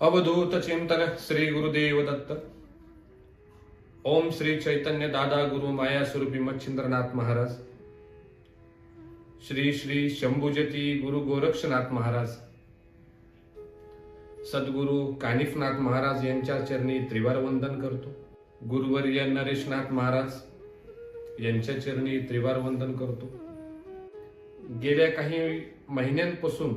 अवधूत चिंतन श्री गुरुदेव दत्त ओम श्री चैतन्य दादा गुरु माया स्वरूपी मच्छिंद्रनाथ महाराज। श्री श्री शंभुजती गुरु गोरक्षनाथ महाराज। सद्गुरु कानिफनाथ महाराज यांच्या चरणी त्रिवार वंदन करतो। गुरुवर्य नरेशनाथ महाराज यांच्या चरणी त्रिवार वंदन करतो। गेल्या काही महिन्यांपासून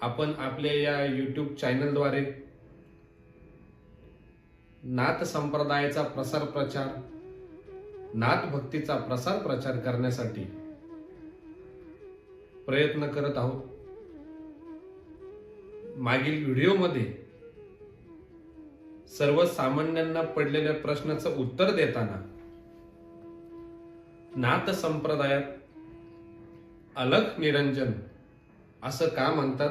आपण आपल्या या यूट्यूब चॅनलद्वारे नाथ संप्रदायाचा प्रसार प्रचार नाथ भक्तीचा प्रसार प्रचार करण्यासाठी प्रयत्न करत आहोत. मागील व्हिडिओमध्ये सर्वसामान्यांना पडलेल्या प्रश्नाचं उत्तर देताना नाथ संप्रदायात अलग निरंजन असं का म्हणतात?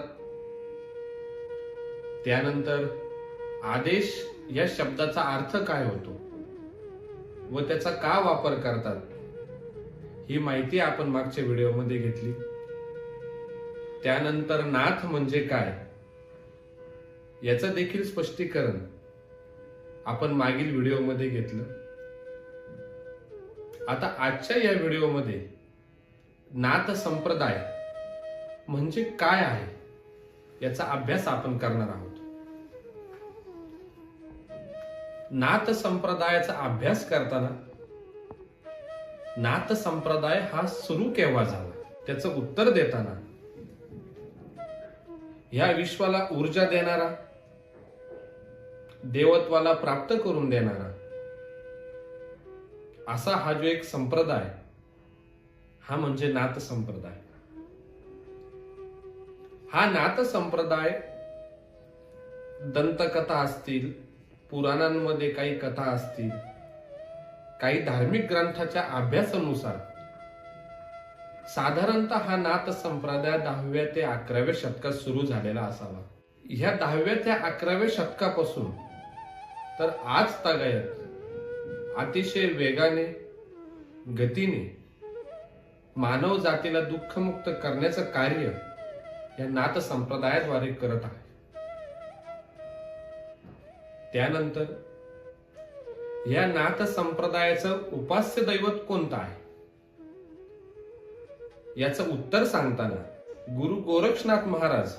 त्यानंतर आदेश या शब्दाचा अर्थ काय होतो? व त्याचा का वापर करतात? ही माहिती आपण मागच्या व्हिडिओमध्ये घेतली. त्यानंतर नाथ म्हणजे काय? याचं देखील स्पष्टीकरण आपण मागील व्हिडिओमध्ये घेतलं. आता आजच्या या व्हिडिओमध्ये नाथ संप्रदाय म्हणजे काय आहे? याचा अभ्यास आपण करणार आहोत. नाथ संप्रदायाचा अभ्यास करताना नाथ संप्रदाय हा सुरू केव्हा झाला? त्याचं उत्तर देताना ह्या विश्वाला ऊर्जा देणारा देवत्वाला प्राप्त करून देणारा असा हा जो एक संप्रदाय हा म्हणजे नाथ संप्रदाय हा नाथ संप्रदाय दंतकथा असतील पुराणांमध्ये काही कथा असतील काही धार्मिक ग्रंथाच्या अभ्यासानुसार. साधारणतः हा नाथ संप्रदाय दहाव्या ते अकराव्या शतकात सुरू झालेला असावा. ह्या दहाव्या ते अकराव्या शतकापासून तर आज तगायत अतिशय वेगाने गतीने मानव जातीला दुःखमुक्त करण्याचं कार्य या नाथ संप्रदायाद्वारे करत आहे. त्यानंतर या नाथ संप्रदायाचं उपास्य दैवत कोणतं आहे? याचं उत्तर सांगताना गुरु गोरक्षनाथ महाराज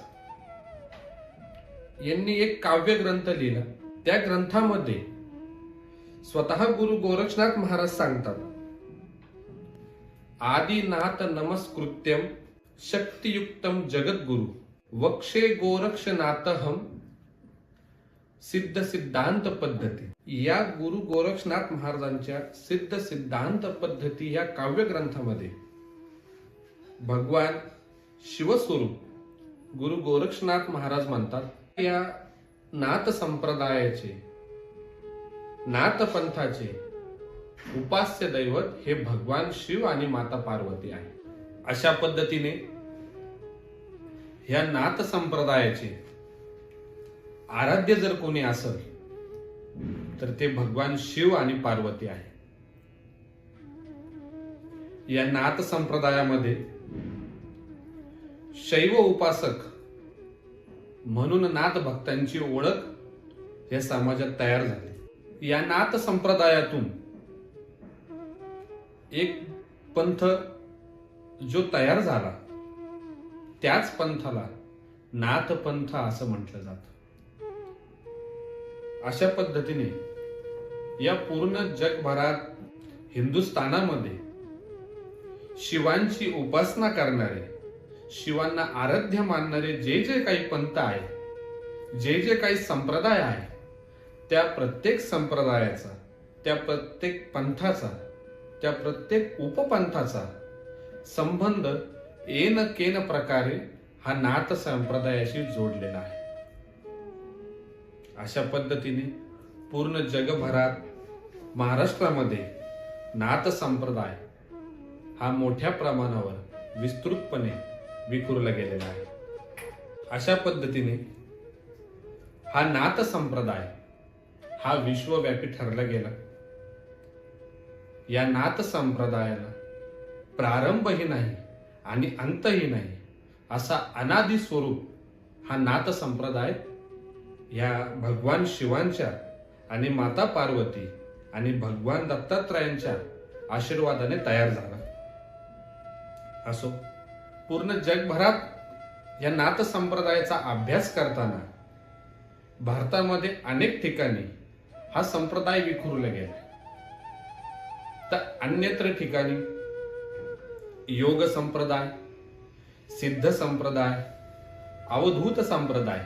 यांनी एक काव्य ग्रंथ लिहिला. त्या ग्रंथामध्ये स्वतः गुरु गोरक्षनाथ महाराज सांगतात आदिनाथ नमस्कृत्यम शक्तियुक्तम जगद्गुरु वक्षे गोरक्षनाथहम सिद्ध सिद्धांत पद्धती. या गुरु गोरक्षनाथ महाराजांच्या सिद्ध सिद्धांत पद्धती या काव्य ग्रंथामध्ये भगवान शिवस्वरूप गुरु गोरक्षनाथ महाराज म्हणतात या नाथ संप्रदायाचे नाथ पंथाचे उपास्य दैवत हे भगवान शिव आणि माता पार्वती आहे. अशा पद्धतीने या नाथ संप्रदायाचे आराध्य जर कोणी असेल तर ते भगवान शिव आणि पार्वती आहे. या नाथ संप्रदायामध्ये शैव उपासक म्हणून नाथ भक्तांची ओळख या समाजात तयार झाली. या नाथ संप्रदायातून एक पंथ जो तयार झाला त्याच पंथाला नाथ पंथ असं म्हटलं जातं. अशा पद्धतीने या पूर्ण जगभरात हिंदुस्थानामध्ये शिवांची उपासना करणारे शिवांना आराध्य मानणारे जे जे काही पंथ आहे जे जे काही संप्रदाय आहे त्या प्रत्येक संप्रदायाचा त्या प्रत्येक पंथाचा त्या प्रत्येक उपपंथाचा संबंध एन केन प्रकारे हा नाथ संप्रदायाशी जोडलेला आहे. अशा पद्धतीने पूर्ण जगभरात महाराष्ट्रामध्ये नाथ संप्रदाय हा मोठ्या प्रमाणावर विस्तृतपणे विखुरला गेलेला आहे. अशा पद्धतीने हा नाथ संप्रदाय हा विश्वव्यापी ठरला गेला. या नाथ संप्रदायाला प्रारंभही नाही आणि अंतही नाही असा अनादी स्वरूप हा नाथ संप्रदाय या भगवान शिवांच्या आणि माता पार्वती आणि भगवान दत्तात्रयांच्या आशीर्वादाने तयार झाला. असो पूर्ण जगभरात या नाथ संप्रदायाचा अभ्यास करताना भारतामध्ये अनेक ठिकाणी हा संप्रदाय विखुरला गेला. तर अन्यत्र ठिकाणी योग संप्रदाय सिद्ध संप्रदाय अवधूत संप्रदाय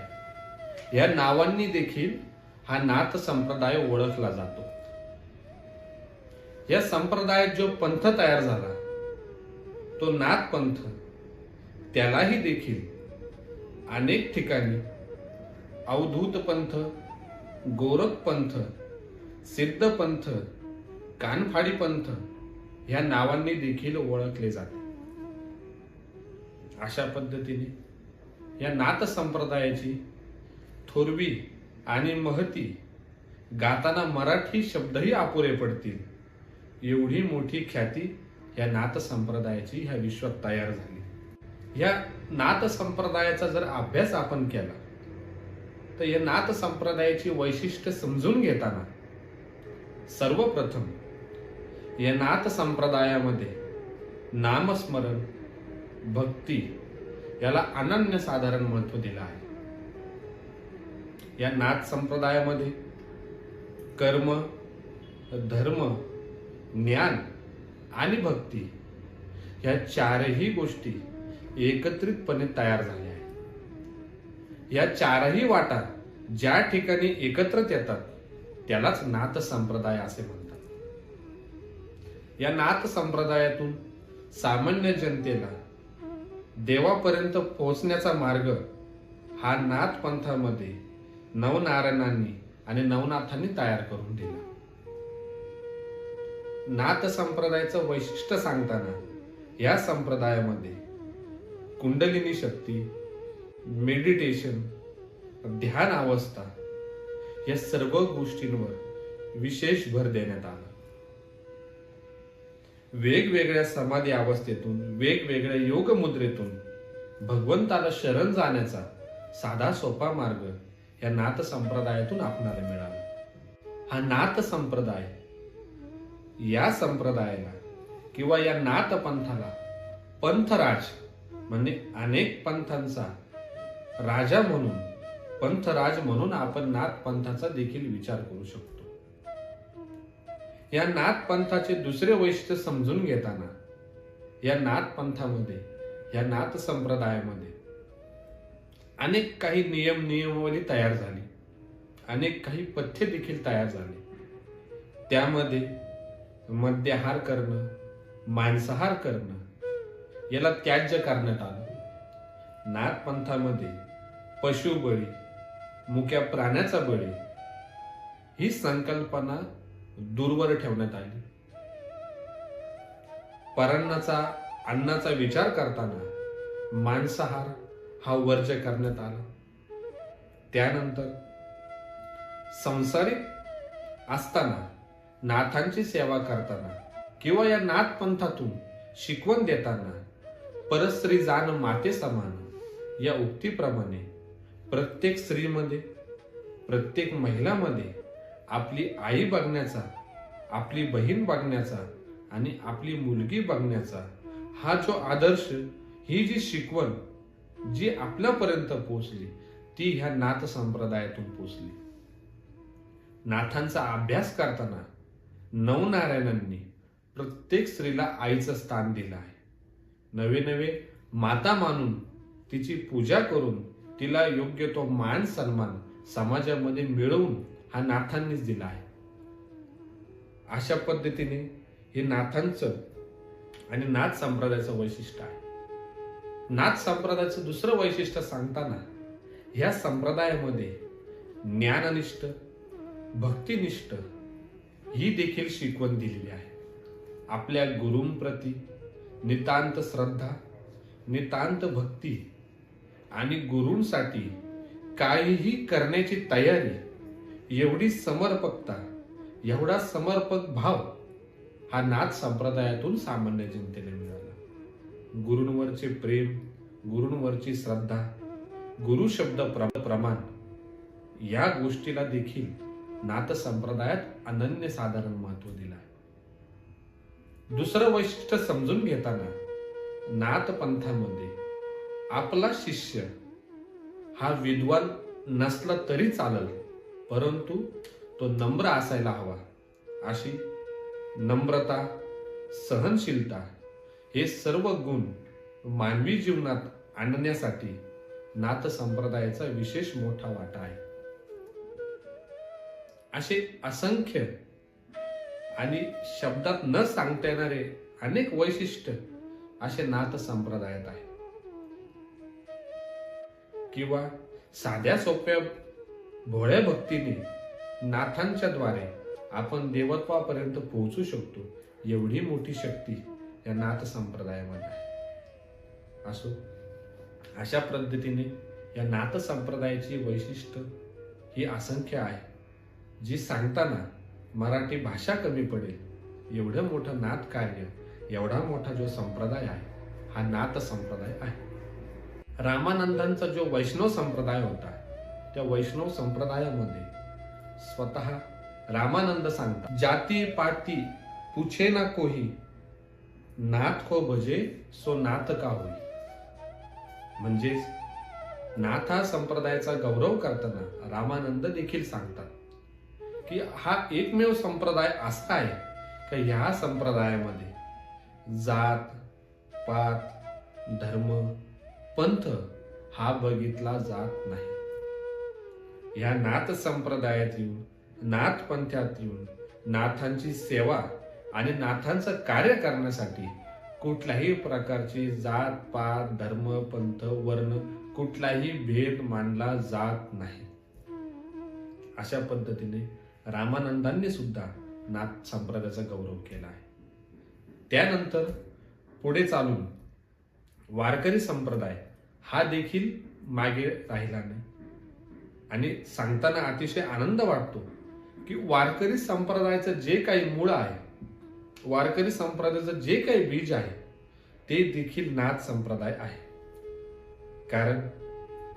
या नावांनी देखील हा नाथ संप्रदाय ओळखला जातो. या संप्रदायात जो पंथ तयार झाला तो नाथ पंथ त्यालाही देखील अनेक ठिकाणी अवधूत पंथ गोरख पंथ सिद्ध पंथ कानफाडी पंथ ह्या नावांनी देखील ओळखले जाते. अशा पद्धतीने या नाथ संप्रदायाची थोरवी आणि महती. गाताना मराठी शब्दही अपुरे पडतील. एवढी मोठी ख्याती या नाथ संप्रदायाची ह्या विश्वात तयार झाली. या नाथ संप्रदायाचा जर अभ्यास आपण केला तर या नाथ संप्रदायाची वैशिष्ट्य समजून घेताना सर्वप्रथम या नाथ संप्रदायामध्ये नामस्मरण भक्ती याला अनन्य साधारण महत्त्व दिलं आहे. या नाथ संप्रदायामध्ये कर्म धर्म ज्ञान आणि भक्ती या चारही गोष्टी एकत्रितपणे तयार झाल्या आहेत. या चारही वाटा ज्या ठिकाणी एकत्रच येतात त्यालाच नाथ संप्रदाय असे म्हणतात. या नाथ संप्रदायातून सामान्य जनतेला देवापर्यंत पोहोचण्याचा मार्ग हा नाथ पंथामध्ये नवनारायणांनी आणि नवनाथांनी तयार करून दिला. नाथ संप्रदायाचं वैशिष्ट्य सांगताना या संप्रदायामध्ये कुंडलिनी शक्ती मेडिटेशन ध्यान अवस्था या सर्व गोष्टींवर विशेष भर देण्यात आला. वेगवेगळ्या समाधी अवस्थेतून वेगवेगळ्या योग मुद्रेतून भगवंताला शरण जाण्याचा साधा सोपा मार्ग या नाथ संप्रदायातून आपणाला मिळाला. हा नाथ संप्रदाय या संप्रदायाला किंवा या नाथ पंथाला पंथराज म्हणजे अनेक पंथांचा राजा म्हणून पंथराज म्हणून आपण नाथ पंथाचा देखील विचार करू शकतो. या नाथ पंथाचे दुसरे वैशिष्ट्य समजून घेताना या नाथ पंथामध्ये या नाथ संप्रदायामध्ये अनेक काही नियम नियमावली तयार झाली. अनेक काही पथ्य देखील तयार झाले. त्यामध्ये मद्यहार करणं मांसाहार करणं याला त्याज्य करण्यात आलं. नाथपंथामध्ये पशुबळी मुक्या प्राण्याचा बळी ही संकल्पना दूरवर ठेवण्यात आली. परांनाचा अन्नाचा विचार करताना मांसाहार हा वर्ज करण्यात आला. त्यानंतर संसारिक असताना नाथांची सेवा करताना किंवा या नाथ पंथातून शिकवण देताना परस्त्री जाण माते समान या उक्तीप्रमाणे प्रत्येक स्त्रीमध्ये प्रत्येक महिलामध्ये आपली आई बघण्याचा आपली बहीण बघण्याचा आणि आपली मुलगी बघण्याचा हा जो आदर्श ही जी शिकवण जी आपल्यापर्यंत पोचली ती ह्या नाथ संप्रदायातून पोचली नाथांचा अभ्यास करताना नवनारायणांनी प्रत्येक स्त्रीला आईचं स्थान दिलं आहे. नवे नवे माता मानून तिची पूजा करून तिला योग्य तो मान सन्मान समाजामध्ये मिळवून हा नाथांनीच दिला आहे. अशा पद्धतीने हे नाथांचं आणि नाथ संप्रदायाचं वैशिष्ट्य आहे. नाथ संप्रदायाचं दुसरं वैशिष्ट्य सांगताना ह्या संप्रदायामध्ये ज्ञाननिष्ठ भक्तिनिष्ठ ही देखील शिकवण दिलेली आहे. आपल्या गुरूंप्रती नितांत श्रद्धा नितांत भक्ती आणि गुरूंसाठी काहीही करण्याची तयारी एवढी समर्पकता एवढा समर्पक भाव हा नाथ संप्रदायातून सामान्य जनतेने गुरूंवरचे प्रेम गुरूंवरची श्रद्धा गुरु शब्द प्र- प्रमाण या गोष्टीला देखील नाथ संप्रदायात अनन्य साधारण महत्त्व दिला आहे. दुसरं वैशिष्ट्य समजून घेताना नाथ पंथामध्ये आपला शिष्य हा विद्वान नसला तरी चालल परंतु तो नम्र असायला हवा. अशी नम्रता सहनशीलता हे सर्व गुण मानवी जीवनात आणण्यासाठी नाथ संप्रदायाचा विशेष मोठा वाटा आहे. असे असंख्य आणि शब्दात न सांगता येणारे अनेक वैशिष्ट्य असे नाथ संप्रदायात आहे किंवा साध्या सोप्या भोळ्या भक्तीने नाथांच्या द्वारे आपण देवत्वापर्यंत पोहोचू शकतो एवढी मोठी शक्ती या नाथ संप्रदायामध्ये आहे. असो अशा पद्धतीने या नाथ संप्रदायाची वैशिष्ट्य ही असंख्य आहे जी सांगताना मराठी भाषा कमी पडेल. एवढं मोठं नाथ कार्य एवढा मोठा जो संप्रदाय आहे हा नाथ संप्रदाय आहे. रामानंदांचा जो वैष्णव संप्रदाय होता त्या वैष्णव संप्रदायामध्ये स्वतः रामानंद सांगतात जाती पाती पुछे ना कोही नाथ को भजे सो नाथ का होई? म्हणजेच नाथ हा संप्रदायाचा गौरव करताना रामानंद देखील सांगतात की हा एकमेव संप्रदाय असा आहे का ह्या संप्रदायामध्ये जात पात धर्म पंथ हा बघितला जात नाही. या नाथ संप्रदायात येऊन नाथ पंथात येऊन नाथांची सेवा आणि नाथांचं कार्य करण्यासाठी कुठल्याही प्रकारची जात पात धर्म पंथ वर्ण कुठलाही भेद मानला जात नाही. अशा पद्धतीने रामानंदांनी सुद्धा नाथ संप्रदायाचा गौरव केला आहे. त्यानंतर पुढे चालून वारकरी संप्रदाय हा देखील मागे राहिला नाही. आणि सांगताना अतिशय आनंद वाटतो की वारकरी संप्रदायाचं जे काही मूळ आहे वारकरी संप्रदायाचं जे काही बीज आहे ते देखील नाथ संप्रदाय आहे. कारण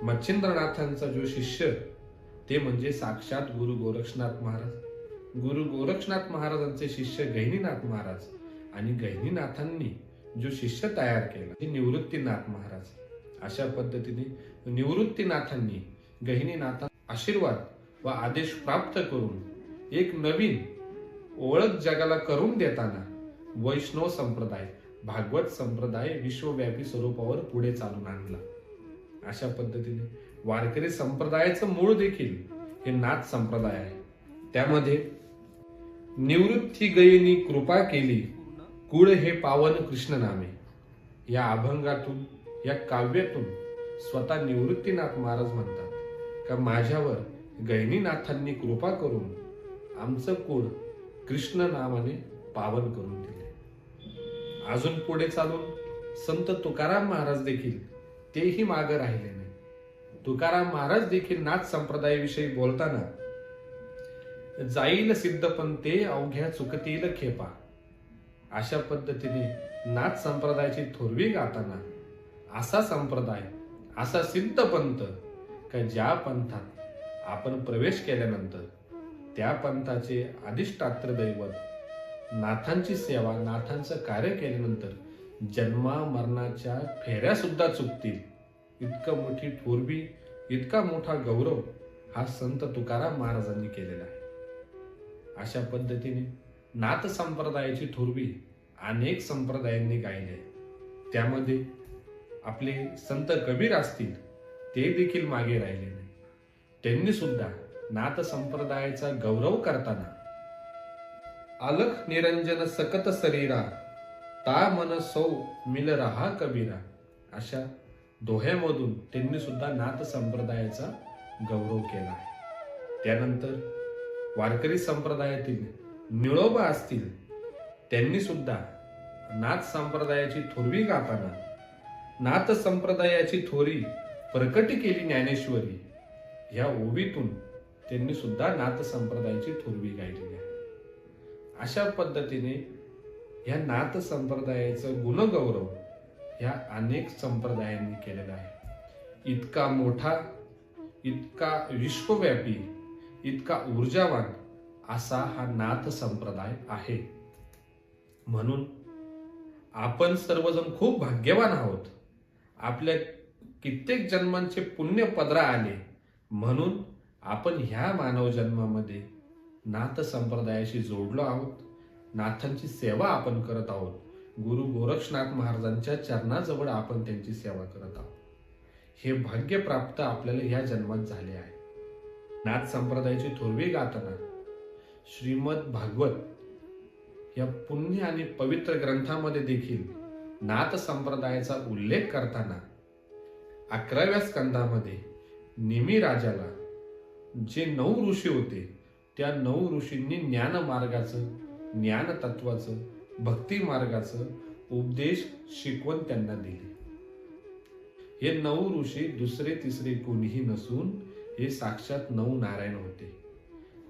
मच्छिंद्रनाथांचा जो शिष्य ते म्हणजे साक्षात गुरु गोरक्षनाथ महाराज. गुरु गोरक्षनाथ महाराजांचे शिष्य गहिनीनाथ महाराज आणि गहिनीनाथांनी जो शिष्य तयार केला ते निवृत्तीनाथ महाराज. अशा पद्धतीने निवृत्तीनाथांनी गहिनीनाथा आशीर्वाद व आदेश प्राप्त करून एक नवीन ओळख जगाला करून देताना वैष्णव संप्रदाय भागवत संप्रदाय विश्वव्यापी स्वरूपावर पुढे चालून आणला. अशा पद्धतीने वारकरी संप्रदायाचं मूळ देखील हे नाथ संप्रदाय आहे. त्यामध्ये निवृत्ती गयनी कृपा केली कुळ हे पावन कृष्ण नामे या अभंगातून या काव्यातून स्वतः निवृत्तीनाथ महाराज म्हणतात का माझ्यावर गहिनीनाथांनी कृपा करून आमचं कुळ कृष्ण नामाने पावन करून दिले. अजून पुढे चालून संत तुकाराम महाराज देखील तेही मागे राहिले नाही. तुकाराम महाराज देखील नाथ संप्रदायाविषयी बोलताना जाईल सिद्ध पण ते अवघ्या चुकतील खेपा. अशा पद्धतीने नाथ संप्रदायाची थोरवी गाताना असा संप्रदाय असा सिद्ध पंथ का ज्या पंथात आपण प्रवेश केल्यानंतर त्या पंथाचे अधिष्ठात्र दैवत. नाथांची सेवा नाथांचं कार्य केल्यानंतर जन्मा मरणाच्या फेऱ्या सुद्धा चुकतील. इतकं मोठी थोरवी इतका मोठा गौरव हा संत तुकाराम महाराजांनी केलेला आहे. अशा पद्धतीने नाथ संप्रदायाची थोरवी अनेक संप्रदायांनी गायली आहे. त्यामध्ये आपले संत कबीर असतील ते देखील मागे राहिले नाही. त्यांनी सुद्धा नाथ संप्रदायाचा गौरव करताना. अलख निरंजन सकत शरीरा ता मन सौ मिल रहा कबीरा. अशा दोह्यामधून त्यांनी सुद्धा नाथ संप्रदायाचा गौरव केला आहे. त्यानंतर वारकरी संप्रदायातील निळोबा असतील त्यांनी सुद्धा नाथ संप्रदायाची थोरवी गाताना नाथ संप्रदायाची थोरी प्रकट केली ज्ञानेश्वरी. ह्या ओवीतून त्यांनी सुद्धा नाथ संप्रदायाची थोरवी गायलेली आहे. अशा पद्धतीने ह्या नाथ संप्रदायाचं गुणगौरव ह्या अनेक संप्रदायांनी केलेला आहे. इतका मोठा इतका विश्वव्यापी इतका ऊर्जावान असा हा नाथ संप्रदाय आहे. म्हणून आपण सर्वजण खूप भाग्यवान आहोत. आपल्या कित्येक जन्मांचे पुण्य पदरा आले. म्हणून आपण ह्या मानव जन्मामध्ये नाथ संप्रदायाशी जोडलो आहोत. नाथांची सेवा आपण करत आहोत. गुरु गोरक्षनाथ महाराजांच्या चरणाजवळ आपण त्यांची सेवा करत आहोत. हे भाग्य प्राप्त आपल्याला ह्या जन्मात झाले आहे. नाथ संप्रदायाची थोरवी गाताना श्रीमद भागवत या पुण्य आणि पवित्र ग्रंथामध्ये देखील नाथ संप्रदायाचा उल्लेख करताना अकराव्या स्कंदामध्ये निमी राजाला जे नऊ ऋषी होते त्या नऊ ऋषींनी ज्ञान मार्गाचं ज्ञान तत्वाचं भक्ती मार्गाचं उपदेश शिकवण त्यांना दिले. हे नऊ ऋषी दुसरे तिसरे कोणीही नसून हे साक्षात नऊ नारायण होते.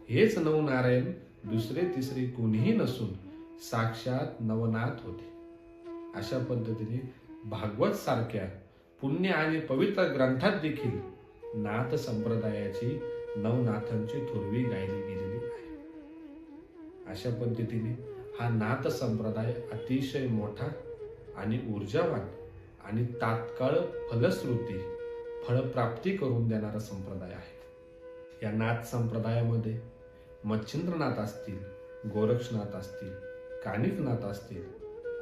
हेच नऊ नारायण दुसरे तिसरे कोणीही नसून साक्षात नवनाथ होते. अशा पद्धतीने भागवत सारख्या पुण्य आणि पवित्र ग्रंथात देखील नाथ संप्रदायाची नवनाथांची थोरवी गायली गेलेली आहे. अशा पद्धतीने हा नाथ संप्रदाय अतिशय मोठा आणि ऊर्जावान आणि तात्काळ फलश्रुती फळप्राप्ती करून देणारा संप्रदाय आहे. या नाथ संप्रदायामध्ये मच्छिंद्रनाथ असतील गोरक्षनाथ असतील कानिफनाथ असतील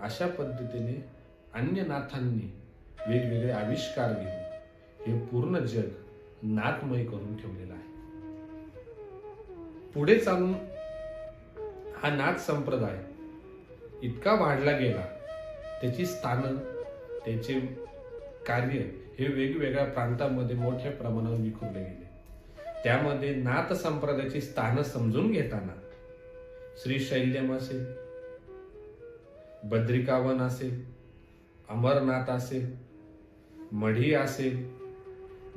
अशा पद्धतीने अन्य नाथांनी वेगवेगळे आविष्कार घेऊन हे पूर्ण जग नाथमय करून ठेवलेलं आहे. पुढे चालून हा नाथ संप्रदाय इतका वाढला गेला त्याची स्थानं त्याचे कार्य हे वेगवेगळ्या प्रांतामध्ये मोठ्या प्रमाणावर विखुरले गेले. त्यामध्ये नाथ संप्रदायाची स्थानं समजून घेताना श्री शैल्यम असेल बद्रिकावन असेल अमरनाथ असेल मढी असेल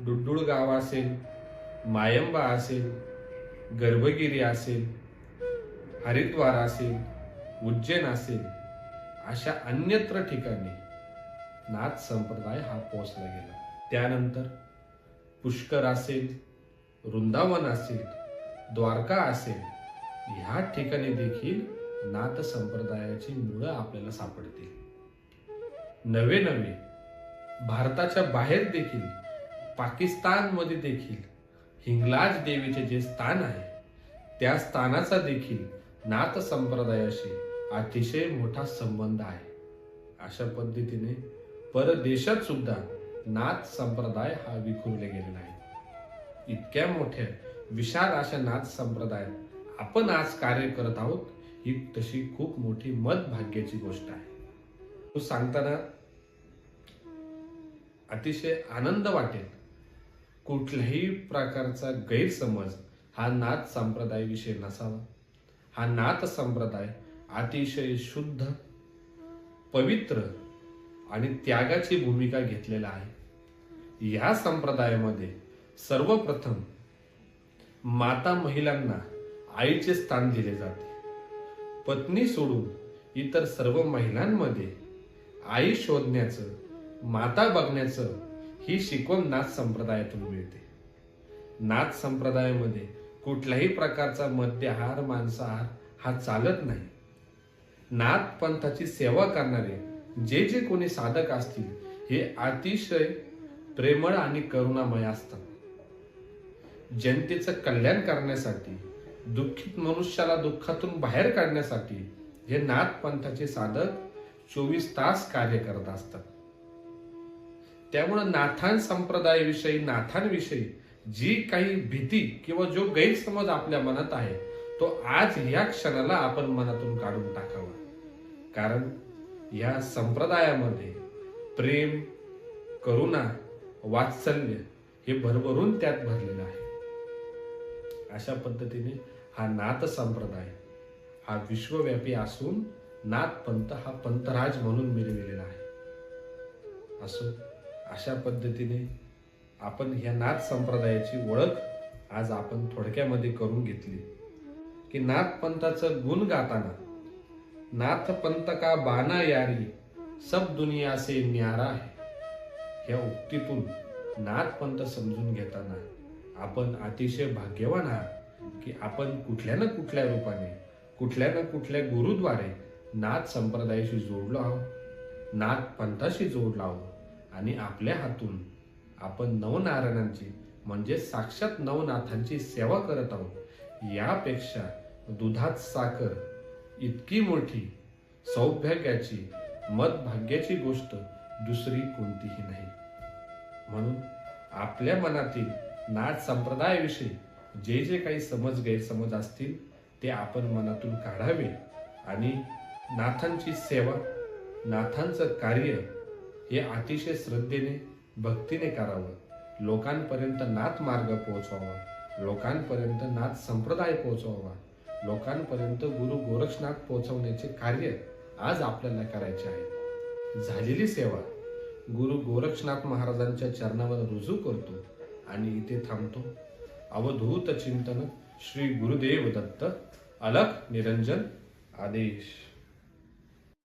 डुड्डुळ गाव असेल मायंबा असेल गर्भगिरी असेल हरिद्वार असेल उज्जैन असेल अशा अन्यत्र ठिकाणी नाथ संप्रदाय हा पोचला गेला. त्यानंतर पुष्कर असेल वृंदावन असेल द्वारका असेल ह्या ठिकाणी देखील नाथ संप्रदायाची मुळं आपल्याला सापडतील. नवे नवे भारताच्या बाहेर देखील पाकिस्तानमध्ये देखील हिंगलाज देवीचे जे स्थान आहे त्या स्थानाचा देखील नाथ संप्रदायाशी अतिशय मोठा संबंध आहे. अशा पद्धतीने परदेशात सुद्धा नाथ संप्रदाय हा विखुरले गेलेला आहे. इतक्या मोठ्या विशाल अशा नाथ संप्रदायात आपण आज कार्य करत आहोत ही तशी खूप मोठी मत भाग्याची गोष्ट आहे. तो सांगताना अतिशय आनंद वाटेल कुठल्याही प्रकारचा गैरसमज हा नाथ संप्रदायाविषयी नसावा. हा नाथ संप्रदाय अतिशय शुद्ध पवित्र आणि त्यागाची भूमिका घेतलेला आहे. या संप्रदायामध्ये सर्वप्रथम माता महिलांना आईचे स्थान दिले जाते. पत्नी सोडून इतर सर्व महिलांमध्ये आई शोधण्याचं माता बघण्याचं ही शिकवण नाथ संप्रदायातून मिळते. नाथ संप्रदायामध्ये कुठल्याही प्रकारचा मद्यहार मांसाहार हा चालत नाही. नाथ पंथाची सेवा करणारे जे जे कोणी साधक असतील हे अतिशय प्रेमळ आणि करुणामय असतात. जनतेचं कल्याण करण्यासाठी दुःखित मनुष्याला दुःखातून बाहेर काढण्यासाठी हे नाथ पंथाचे साधक चोवीस तास कार्य करत असतात. त्यामुळं नाथान संप्रदायाविषयी नाथांविषयी जी काही भीती किंवा जो गैरसमज आपल्या मनात आहे तो आज या क्षणाला आपण मनातून काढून टाकावा. कारण या संप्रदायामध्ये प्रेम करुणा वात्सल्य हे भरभरून त्यात भरलेलं आहे. अशा पद्धतीने हा नाथ संप्रदाय हा विश्वव्यापी असून नाथ पंत हा पंथराज म्हणून मिरविलेला आहे. असो. अशा पद्धतीने आपण ह्या नाथ संप्रदायाची ओळख आज आपण थोडक्यामध्ये करून घेतली. की नाथ पंथाचं गुण गाताना नाथपंथ का बाना यारी सब दुनिया से न्यारा है. ह्या उक्तीतून नाथपंथ समजून घेताना आपण अतिशय भाग्यवान आहात की आपण कुठल्या ना कुठल्या रूपाने कुठल्या ना कुठल्या गुरुद्वारे नाथ संप्रदायाशी जोडलो आहोत नाथ पंथाशी जोडलो आहोत. आणि आपल्या हातून आपण नवनारायणांची म्हणजे साक्षात नवनाथांची सेवा करत आहोत. यापेक्षा दुधात साखर इतकी मोठी सौभाग्याची मतभाग्याची गोष्ट दुसरी कोणतीही नाही. म्हणून आपल्या मनातील नाथ संप्रदायाविषयी जे जे काही समज गैरसमज असतील ते आपण मनातून काढावे आणि नाथांची सेवा नाथांचं कार्य हे अतिशय श्रद्धेने भक्तीने करावं. लोकांपर्यंत नाथ मार्ग पोहोचवावा. लोकांपर्यंत नाथ संप्रदाय पोहोचवावा. लोकांपर्यंत गुरु गोरक्षनाथ पोहोचवण्याचे कार्य आज आपल्याला करायचे आहे. झालेली सेवा. गुरु गोरक्षनाथ महाराजांच्या चरणावर रुजू करतो आणि इथे थांबतो. अवधूत चिंतन श्री गुरुदेव दत्त. अलख निरंजन आदेश.